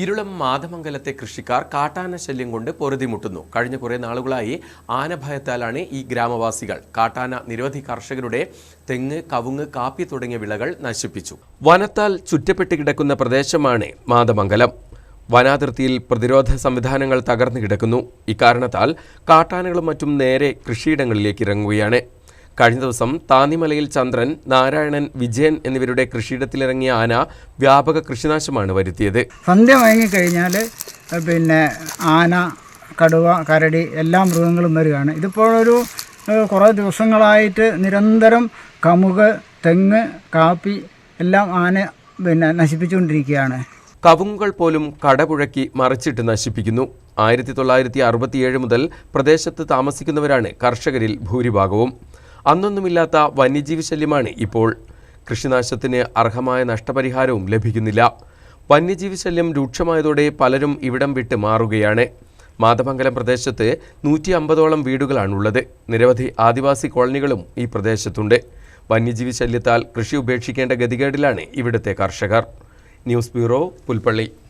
ഇരുളം മാധമംഗലത്തെ കൃഷിക്കാർ കാട്ടാന ശല്യം കൊണ്ട് പൊറുതിമുട്ടുന്നു കഴിഞ്ഞ കുറേ നാളുകളായി ആനഭയത്താലാണ് ഈ ഗ്രാമവാസികൾ. കാട്ടാന നിരവധി കർഷകരുടെ തെങ്ങ് കവുങ്ങ് കാപ്പി തുടങ്ങിയ വിളകൾ നശിപ്പിച്ചു. വനത്താൽ ചുറ്റപ്പെട്ട് കിടക്കുന്ന പ്രദേശമാണ് മാതമംഗലം വനാതിർത്തിയിൽ പ്രതിരോധ സംവിധാനങ്ങൾ തകർന്നു കിടക്കുന്നു. ഇക്കാരണത്താൽ കാട്ടാനകളും മറ്റും നേരെ കൃഷിയിടങ്ങളിലേക്ക് ഇറങ്ങുകയാണ്. കഴിഞ്ഞ ദിവസം താന്നിമലയിൽ ചന്ദ്രൻ നാരായണൻ വിജയൻ എന്നിവരുടെ കൃഷിയിടത്തിലിറങ്ങിയ ആന വ്യാപക കൃഷിനാശമാണ് വരുത്തിയത്. സന്ധ്യ മയങ്ങിക്കഴിഞ്ഞാൽ പിന്നെ ആന കടുവ കരടി എല്ലാ മൃഗങ്ങളും വരികയാണ്. ഇതിപ്പോഴൊരു കുറേ ദിവസങ്ങളായിട്ട് നിരന്തരം കമുക് തെങ്ങ് കാപ്പി എല്ലാം ആന പിന്നെ നശിപ്പിച്ചുകൊണ്ടിരിക്കുകയാണ്. കവുങ്ങുകൾ പോലും കടപുഴക്കി മറിച്ചിട്ട് നശിപ്പിക്കുന്നു. ആയിരത്തി തൊള്ളായിരത്തി അറുപത്തിയേഴ് മുതൽ പ്രദേശത്ത് താമസിക്കുന്നവരാണ് കർഷകരിൽ ഭൂരിഭാഗവും. അന്നൊന്നുമില്ലാത്ത വന്യജീവി ശല്യമാണ് ഇപ്പോൾ. കൃഷിനാശത്തിന് അർഹമായ നഷ്ടപരിഹാരവും ലഭിക്കുന്നില്ല. വന്യജീവി ശല്യം രൂക്ഷമായതോടെ പലരും ഇവിടം വിട്ട് മാറുകയാണ്. മാതമംഗലം പ്രദേശത്ത് നൂറ്റി അമ്പതോളം വീടുകളാണുള്ളത്. നിരവധി ആദിവാസി കോളനികളും ഈ പ്രദേശത്തുണ്ട്. വന്യജീവി ശല്യത്താൽ കൃഷി ഉപേക്ഷിക്കേണ്ട ഗതികേടിലാണ് ഇവിടുത്തെ കർഷകർ. News bureau Pulpally.